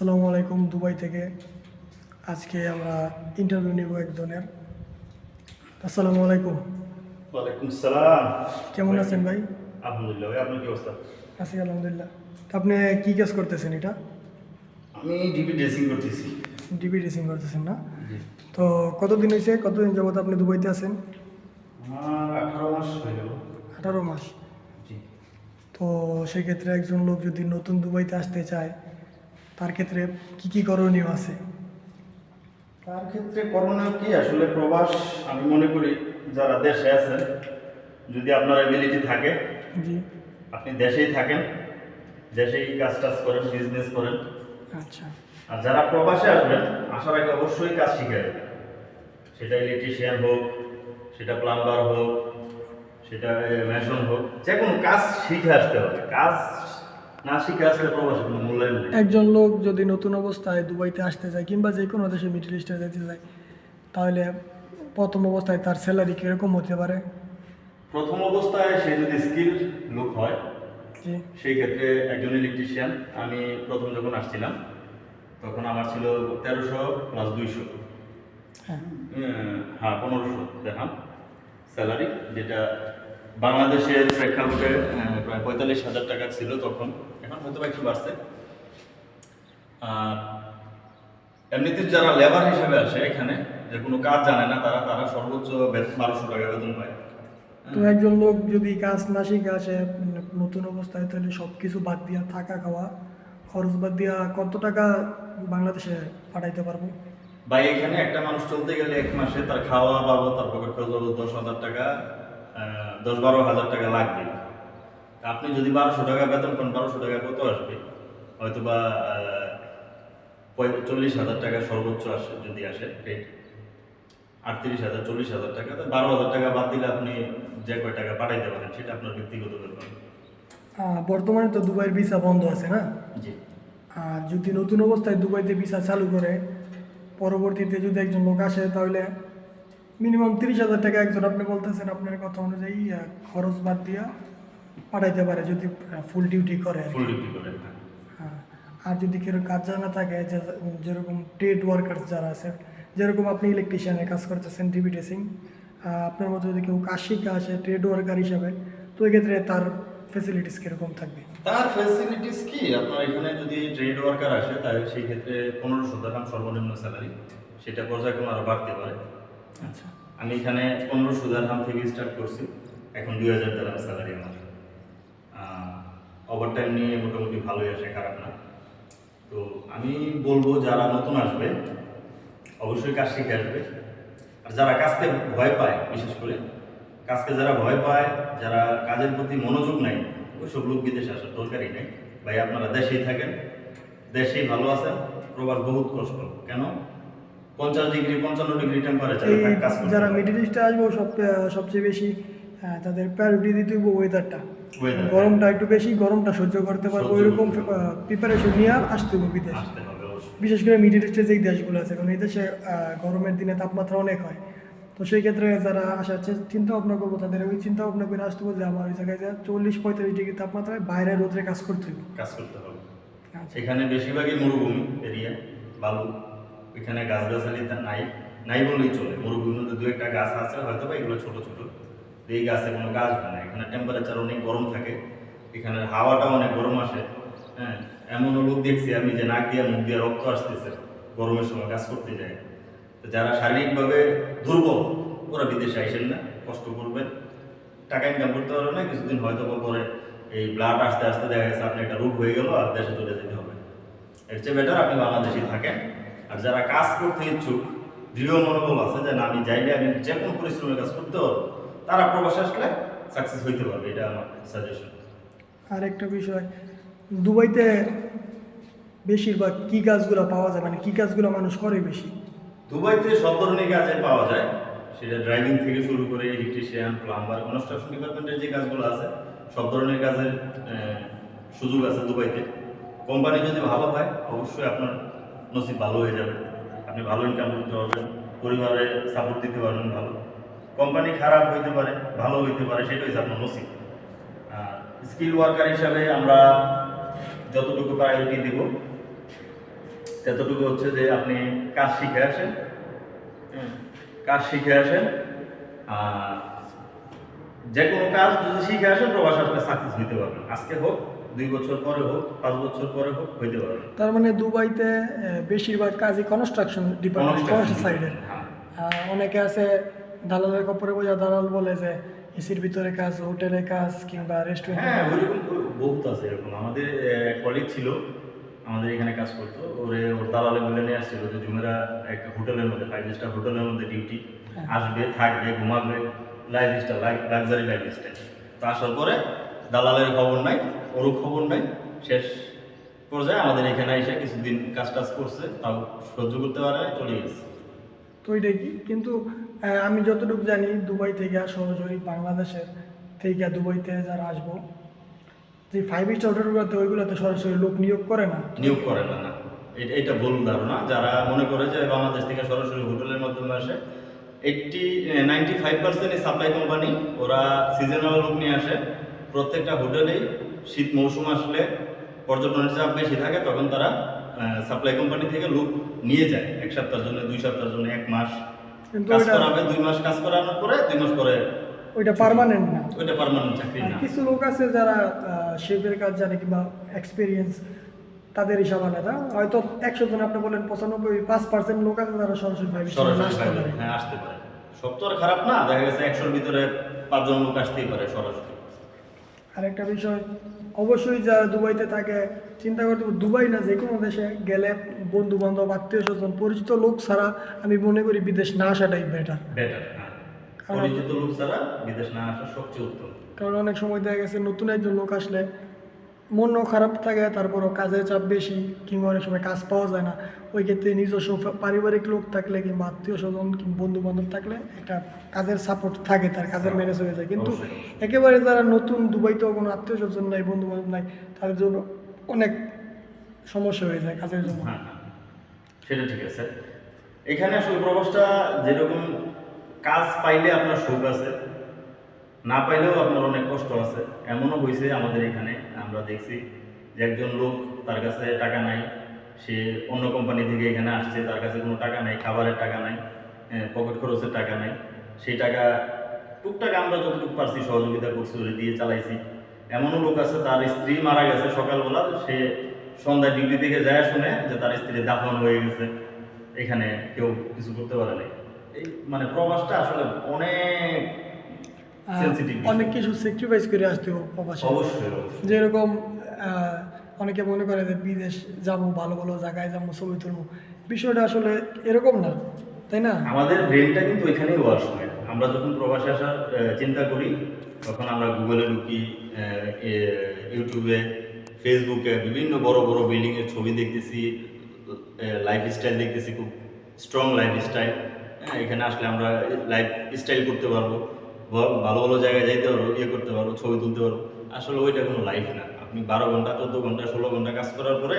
আসসালামু আলাইকুম দুবাই থেকে। আজকে আমরা ইন্টারভিউ নিব একজনের। আসসালামু আলাইকুম। ওয়ালাইকুম সালাম। কেমন আছেন ভাই? আলহামদুলিল্লাহ ভাই আপনার কি অবস্থা? আছি আলহামদুলিল্লাহ। তা আপনি কী কাজ করতেছেন এটা? আমি ডিবি ড্রেসিং করতেছি। ডিবি ড্রেসিং করতেছেন না? তো কতদিন হয়েছে কতদিন যাবত আপনি দুবাইতে আছেন? আমার আঠারো মাস হয়ে গেল। আঠারো মাস। জি। তো সেক্ষেত্রে একজন লোক যদি নতুন দুবাইতে আসতে চায় তার ক্ষেত্রে কি কি করণীয় আছে? তার ক্ষেত্রে করণীয় কি? আসলে প্রবাস আমি মনে করি যারা দেশে আছেন যদি আপনার এবিলিটি থাকে জি। আপনি দেশেই থাকেন দেশেই কাজ টাজ করেন বিজনেস করেন। আচ্ছা। আর যারা প্রবাসে আসবেন আসার আগে অবশ্যই কাজ শিখে সেটা ইলেকট্রিশিয়ান হোক সেটা প্লাম্বার হোক সেটা মেশন হোক যে কোনো কাজ শিখে আসতে হবে। কাজ না শিখে আসলে প্রবাসে কোনো মূল্যায়ন নেই একজন লোক যদি নতুন অবস্থায় দুবাইতে আসতে চায় কিংবা যে কোনো দেশে মিডল ইস্টে যেতে চায় তাহলে প্রথম অবস্থায় তার স্যালারি কীরকম হতে পারে? প্রথম অবস্থায় সে যদি স্কিল লোক হয় সেই ক্ষেত্রে একজন ইলেকট্রিশিয়ান আমি প্রথম যখন আসছিলাম তখন আমার ছিল তেরোশো প্লাস দুইশো। হ্যাঁ। হ্যাঁ পনেরোশো দেখাম স্যালারি যেটা বাংলাদেশের প্রেক্ষাপটে প্রায় পঁয়তাল্লিশ হাজার টাকা ছিল তখন। এখন হয়তো একটু বাড়ছে। আর এমনিতে যারা লেবার হিসেবে আসে এখানে যে কোনো কাজ জানে না তারা তারা সর্বোচ্চ বারোশো টাকা বেতন পায়। তো একজন লোক যদি কাজ না শিখে আসে নতুন অবস্থায় তাহলে সব কিছু বাদ দিয়া থাকা খাওয়া খরচ বাদ দিয়া কত টাকা বাংলাদেশে পাঠাইতে পারব? বা এখানে একটা মানুষ চলতে গেলে এক মাসে তার খাওয়া বাবদ তার পকেট খরচ বাবদ দশ হাজার টাকা দশ বারো হাজার টাকা লাগবে। আপনি যদি বারোশো টাকা বেতন পান বারোশো টাকা কত আসবে? হয়তো বা চল্লিশ হাজার টাকা সর্বোচ্চ আসে যদি আসে রেট আটত্রিশ হাজার চল্লিশ হাজার টাকা। তো বারো হাজার টাকা বাদ দিলে আপনি যে কয় টাকা পাঠাইতে পারেন সেটা আপনার ব্যক্তিগত ব্যাপার। বর্তমানে তো দুবাইয়ের ভিসা বন্ধ আছে না? জি। আর যদি নতুন অবস্থায় দুবাইতে ভিসা চালু করে পরবর্তীতে যদি একজন লোক আসে তাহলে মিনিমাম তিরিশ হাজার টাকা একজন আপনি বলতেছেন আপনার কথা অনুযায়ী খরচ বাদ দিয়া পাঠাইতে পারে যদি ফুল ডিউটি করে। আর ফুল ডিউটি করে হ্যাঁ। আর যদি কেউ কাজ জানা থাকে যেরকম ট্রেড ওয়ার্কার যারা আছে যেরকম আপনি ইলেকট্রিশিয়ানের কাজ করতেছেন ডিবি ড্রেসিং আপনার মতো যদি কেউ কাজ শিখে আসে ট্রেড ওয়ার্কার হিসাবে তো এক্ষেত্রে তার ফেসিলিটিস কীরকম থাকবে? তার ফ্যাসিলিটিস কি? আপনার এখানে যদি ট্রেড ওয়ার্কার আসে তাহলে সেই ক্ষেত্রে পনেরোশো টাকা সর্বনিম্ন স্যালারি সেটা পর্যায়ক্রমে আরও বাড়তে পারে। আচ্ছা। আমি এখানে পনেরোশো দাম থেকে স্টার্ট করছি। এখন দুই হাজার দাম স্যালারি আমার। ওভার টাইম নিয়ে মোটামুটি ভালোই আসে, খারাপ না। তো আমি বলব যারা নতুন আসবে, অবশ্যই কাজ শিখে আসবে। আর যারা কাজকে ভয় পায়, বিশেষ করে, কাজকে যারা ভয় পায়, যারা কাজের প্রতি মনোযোগ নাই, ওইসব লোক বিদেশে আসার দরকারই নেই। ভাই, আপনারা দেশেই থাকেন, দেশেই ভালো আছেন, প্রবাস বহুত কষ্ট। কেন? পঞ্চাশ ডিগ্রি পঞ্চান্ন ডিগ্রি টেম্পারেচারে যারা মিডিল ইস্টে আসব সব সবচেয়ে বেশি তাদের প্রায়োরিটি দিতে হবে ওয়েদারটা গরমটা একটু বেশি গরমটা সহ্য করতে পারব ওইরকম প্রিপারেশন নিয়ে আসতে হবে বিদেশ। বিশেষ করে মিডিল ইস্টের যে দেশগুলো আছে কারণ এই দেশে গরমের দিনে তাপমাত্রা অনেক হয়। তো সেই ক্ষেত্রে যারা আসার চিন্তা ভাবনা করব তাদের ওই চিন্তা ভাবনা করে আসতে হবে যে আমার ওই জায়গায় চল্লিশ পঁয়তাল্লিশ ডিগ্রি তাপমাত্রায় বাইরে রোদ্রে কাজ করতে হবে। কাজ করতে হবে। আচ্ছা। এখানে বেশিরভাগই মরুভূমি এরিয়া বালু। এখানে গাছগাছালি তা নাই নাই বললেই চলে। মরুভূমির মধ্যে দু একটা গাছ আছে, হয়তো বা এগুলো ছোটো ছোটো। এই গাছে কোনো গাছ হয় না। এখানে টেম্পারেচার অনেক গরম থাকে। এখানে হাওয়াটা অনেক গরম আসে। হ্যাঁ এমনও লোক দেখছি আমি যে নাক দিয়ে মুখ দিয়ে রক্ত আসতেছে, গরমের সময় কাজ করতে যায়। তো যারা শারীরিকভাবে দুর্বল, ওরা বিদেশে আইসেন না, কষ্ট করবেন। টাকা ইনকাম করতে পারবে না, কিছুদিন হয়তো বা পরে এই ব্লাড আস্তে আস্তে দেখা গেছে আপনি একটা রোগ হয়ে গেল আর দেশে চলে যেতে হবে। এর চেয়ে বেটার আপনি বাংলাদেশেই থাকেন। আর যারা কাজ করতে ইচ্ছুক দৃঢ় মনোবল আছে যে না আমি যাইলে আমি যে কোনো পরিশ্রমের কাজ করতে পারব তারা প্রবাসে আসলে সাকসেস হইতে পারবে এটা আমার সাজেশন আর একটা বিষয় দুবাইতে বেশিরভাগ কী কাজগুলো পাওয়া যায়? মানে কী কাজগুলো মানুষ করে বেশি? দুবাইতে সব ধরনের কাজে পাওয়া যায়। সেটা ড্রাইভিং থেকে শুরু করে ইলেকট্রিশিয়ান প্লাম্বার কনস্ট্রাকশন ডিপার্টমেন্টের যে কাজগুলো আছে সব ধরনের কাজের সুযোগ আছে দুবাইতে। কোম্পানি যদি ভালো হয় অবশ্যই আপনার নসিব ভালো হয়ে যাবে। আপনি ভালো ইনকাম করতে পারবেন, পরিবারে সাপোর্ট দিতে পারবেন ভালো। কোম্পানি খারাপ হইতে পারে, ভালো হইতে পারে সেটা হচ্ছে আপনার নসিব। স্কিল ওয়ার্কার হিসাবে আমরা যতটুকু প্রায়োরিটি দেব, ততটুকু হচ্ছে যে আপনি কাজ শিখে আসেন। কাজ শিখে আসেন। আর যে কোনো কাজ যদি শিখে আসেন, প্রবাস আসলে সাকসেস হইতে পারবেন। আজকে হোক দুই বছর পরে হোক পাঁচ বছর পরে হোক হইতে পারবেন তার মানে দুবাইতে বেশিরভাগ কাজই কনস্ট্রাকশন ডিপার্টমেন্ট সাইডের। অনেকে আছে দালালের কপরে বোঝা দালাল বলে যে এসির ভিতরে কাজ হোটেলে কাজ কিংবা রেস্টুরেন্টে হ্যাঁ ওইরকম বহুত আছে এরকম। আমাদের কলিগ ছিল আমাদের এখানে কাজ করতো। ওরে ওর দালালে বলে নিয়ে আসছিল যে জুমেরা একটা হোটেলের মধ্যে ফাইভ স্টার হোটেলের মধ্যে ডিউটি হ্যাঁ। আসবে থাকবে ঘুমাবে lifestyle luxury lifestyle তো আসার পরে দালালের খবর নাই ওরও খবর নাই। শেষ পর্যায়ে আমাদের এখানে এসে কিছুদিন কাজ টাজ করছে তাও সহ্য করতে পারে চলে গেছে। তো ওইটাই কি? কিন্তু আমি যতটুকু জানি দুবাই থেকে সরাসরি বাংলাদেশের থেকে দুবাইতে যারা আসব যে ফাইভ স্টার হোটেলগুলোতে ওইগুলোতে সরাসরি লোক নিয়োগ করে না? নিয়োগ করে না না। এটা এটা ভুল ধারণা। যারা মনে করে যে বাংলাদেশ থেকে সরাসরি হোটেলের মাধ্যমে আসে eighty ninety five percent supply company ওরা সিজনাল লোক নিয়ে আসে। প্রত্যেকটা হোটেলেই শীত মৌসুম আসলে পর্যটনের চাপ বেশি থাকে তখন তারা সাপ্লাই কোম্পানি থেকে লোক নিয়ে যায়। এক সপ্তাহের জন্য দুই সপ্তাহের জন্য এক মাস কাজ করাবে দুই মাস কাজ করানোর পরে দুই মাস পরে ওইটা পার্মানেন্ট না। ওইটা পার্মানেন্ট চাকরি না। কিছু লোক আছে যারা শেফের কাজ জানে কিংবা এক্সপিরিয়েন্স তাদের হিসাব আলাদা হয়তো একশো জন আপনি বলেন পঁচানব্বই পাঁচ পার্সেন্ট লোক আছে যারা সরাসরি সরাসরি হ্যাঁ আসতে পারে। সব তো আর খারাপ না দেখা গেছে একশোর ভিতরে পাঁচজন লোক আসতেই পারে সরাসরি। আরেকটা বিষয় অবশ্যই যারা দুবাইতে থাকে চিন্তা করতে হবে, দুবাই না যে কোনো দেশে গেলে বন্ধু বান্ধব আত্মীয় স্বজন পরিচিত লোক ছাড়া আমি মনে করি বিদেশ না আসাটাই বেটার বেটার হ্যাঁ। পরিচিত লোক ছাড়া বিদেশ না আসা সবচেয়ে উত্তম। কারণ অনেক সময় দেখা গেছে নতুন একজন লোক আসলে মনও খারাপ থাকে তারপরও কাজের চাপ বেশি কিংবা অনেক সময় কাজ পাওয়া যায় না। ওই ক্ষেত্রে নিজস্ব পারিবারিক লোক থাকলে কিংবা আত্মীয় স্বজন কিংবা বন্ধু বান্ধব থাকলে একটা কাজের সাপোর্ট থাকে তার কাজের ম্যানেজ হয়ে যায়। কিন্তু। একেবারে যারা নতুন দুবাইতেও কোনো আত্মীয় স্বজন নাই বন্ধু বান্ধব নাই তাদের জন্য অনেক সমস্যা হয়ে যায় কাজের জন্য। হ্যাঁ হ্যাঁ সেটা ঠিক আছে। এখানে আসলে প্রবাসটা যেরকম কাজ পাইলে আপনার সুখ আছে না পাইলেও আপনার অনেক কষ্ট আছে। এমনও হয়েছে আমাদের এখানে, আমরা দেখছি যে একজন লোক তার কাছে টাকা নাই, সে অন্য কোম্পানি থেকে এখানে আসছে, তার কাছে কোনো টাকা নাই, খাবারের টাকা নাই পকেট খরচের টাকা নাই। সেই টাকা টুকটাক আমরা যতটুকু পারছি সহযোগিতা করছি দিয়ে চালাইছি। এমনও লোক আছে, তার স্ত্রী মারা গেছে সকালবেলা, সে সন্ধ্যায় ডিউটি থেকে যায় শুনে যে তার স্ত্রী দাফন হয়ে গেছে। এখানে কেউ কিছু করতে পারে নাই। এই মানে প্রবাসটা আসলে অনেক অনেক কিছু স্যাক্রিফাইস করে আসতে প্রবাসে। অবশ্যই যেরকম অনেকে মনে করে যে বিদেশ যাব ভালো ভালো জায়গায় যাব ছবি তুলবো। বিষয়টা আসলে এরকম না তাই না? আমাদের ব্রেনটা কিন্তু ওইখানেই ওয়াশ হয়। আমরা যখন প্রবাসে আসার চিন্তা করি তখন আমরা গুগলে ঢুকি ইউটিউবে ফেসবুকে বিভিন্ন বড় বড় বিল্ডিংয়ের ছবি দেখতেছি লাইফ স্টাইল দেখতেছি খুব স্ট্রং লাইফ স্টাইল হ্যাঁ এখানে আসলে আমরা লাইফ স্টাইল করতে পারব। ভালো ভালো জায়গায় যাইতে পারব ইয়ে করতে পারব, ছবি তুলতে পারব। আসলে ওইটা কোনো লাইফ না। আপনি বারো ঘণ্টা, চোদ্দ ঘণ্টা, ষোলো ঘণ্টা কাজ করার পরে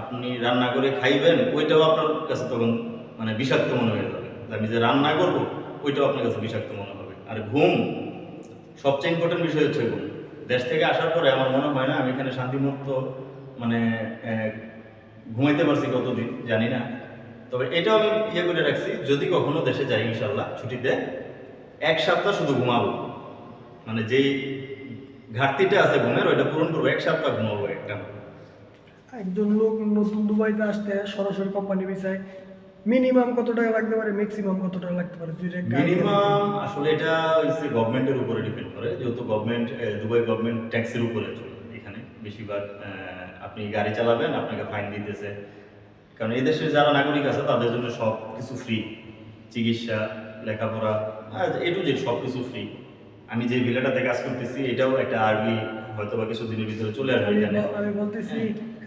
আপনি রান্না করে খাইবেন, ওইটাও আপনার কাছে তখন মানে বিষাক্ত মনে হয়ে যাবে। আমি যে রান্না করব, ওইটাও আপনার কাছে বিষাক্ত মনে হবে। আর ঘুম, সবচেয়ে ইম্পর্টেন্ট বিষয় হচ্ছে ঘুম। দেশ থেকে আসার পরে আমার মনে হয় না, আমি এখানে শান্তিমুক্ত মানে ঘুমাইতে পারছি কতদিন, জানি না। তবে এটাও আমি ইয়ে করে রাখছি, যদি কখনো দেশে যাই ইনশাল্লাহ, ছুটিতে এক সপ্তাহ শুধু ঘুমাবো। মানে যেই ঘাটতিটা আছে ঘুমের ওইটা পূরণ করব। এক সপ্তাহ ঘুমাবো একটা। একজন লোক নতুন দুবাইতে আসতে সরাসরি কোম্পানি বিষয় মিনিমাম কত টাকা লাগতে পারে? ম্যাক্সিমাম কত টাকা লাগতে পারে? মিনিমাম আসলে এটা হচ্ছে গভর্নমেন্টের উপরে ডিপেন্ড করে। যেহেতু গভর্নমেন্ট দুবাই গভর্নমেন্ট ট্যাক্সের উপরে চলে এখানে। বেশিরভাগ আপনি গাড়ি চালাবেন আপনাকে ফাইন দিতেছে। কারণ এই দেশের যারা নাগরিক আছে তাদের জন্য সব কিছু ফ্রি চিকিৎসা লেখাপড়া এ টু জেড সব কিছু ফ্রি আমি যে ভিলাটাতে কাজ করতেছি এটাও একটা আরবি হয়তো বা কিছুদিনের ভিতরে চলে আসবে এখানে। আমি বলতেছি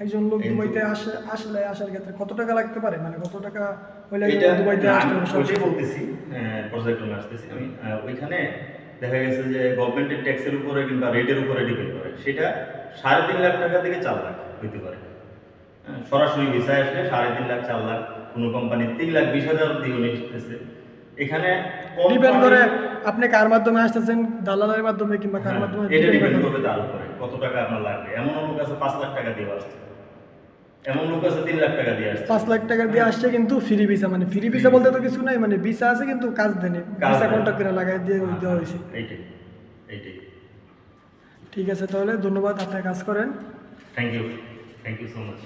একজন লোক দুবাইতে আসে আসলে আসার ক্ষেত্রে কত টাকা লাগতে পারে? মানে কত টাকা হইলে এটা দুবাইতে আসতে বলতেছি হ্যাঁ, পর্যায়ক্রমে আসতেছি আমি। ওইখানে দেখা গেছে যে গভর্নমেন্টের ট্যাক্সের উপরে কিংবা রেটের উপরে ডিপেন্ড করে। সেটা সাড়ে তিন লাখ টাকা থেকে চার লাখ হইতে পারে। হ্যাঁ, সরাসরি ভিসায় আসলে সাড়ে তিন লাখ চার লাখ কোনো কোম্পানি তিন লাখ বিশ হাজার দিয়ে নিতেছে এখানে ডিপেন্ড করে আপনি কার মাধ্যমে আসতেছেন দালালের মাধ্যমে কিংবা কার হ্যাঁ, মাধ্যমে এটা ডিপেন্ড করে। করবে তার উপরে কত টাকা আপনার লাগবে। এমন লোক আছে পাঁচ লাখ টাকা দিয়ে আসছে। এমন লোক আছে তিন লাখ টাকা দিয়ে আসছে। পাঁচ লাখ টাকা দিয়ে আসছে কিন্তু ফ্রি ভিসা মানে ফ্রি ভিসা বলতে তো কিছু নাই মানে ভিসা আছে কিন্তু কাজ কাজ ভিসা। কন্ট্যাক্ট করে লাগাই দিয়ে দেওয়া হয়েছে। এইটাই এইটাই। ঠিক আছে তাহলে ধন্যবাদ আপনি কাজ করেন। Thank you thank you so much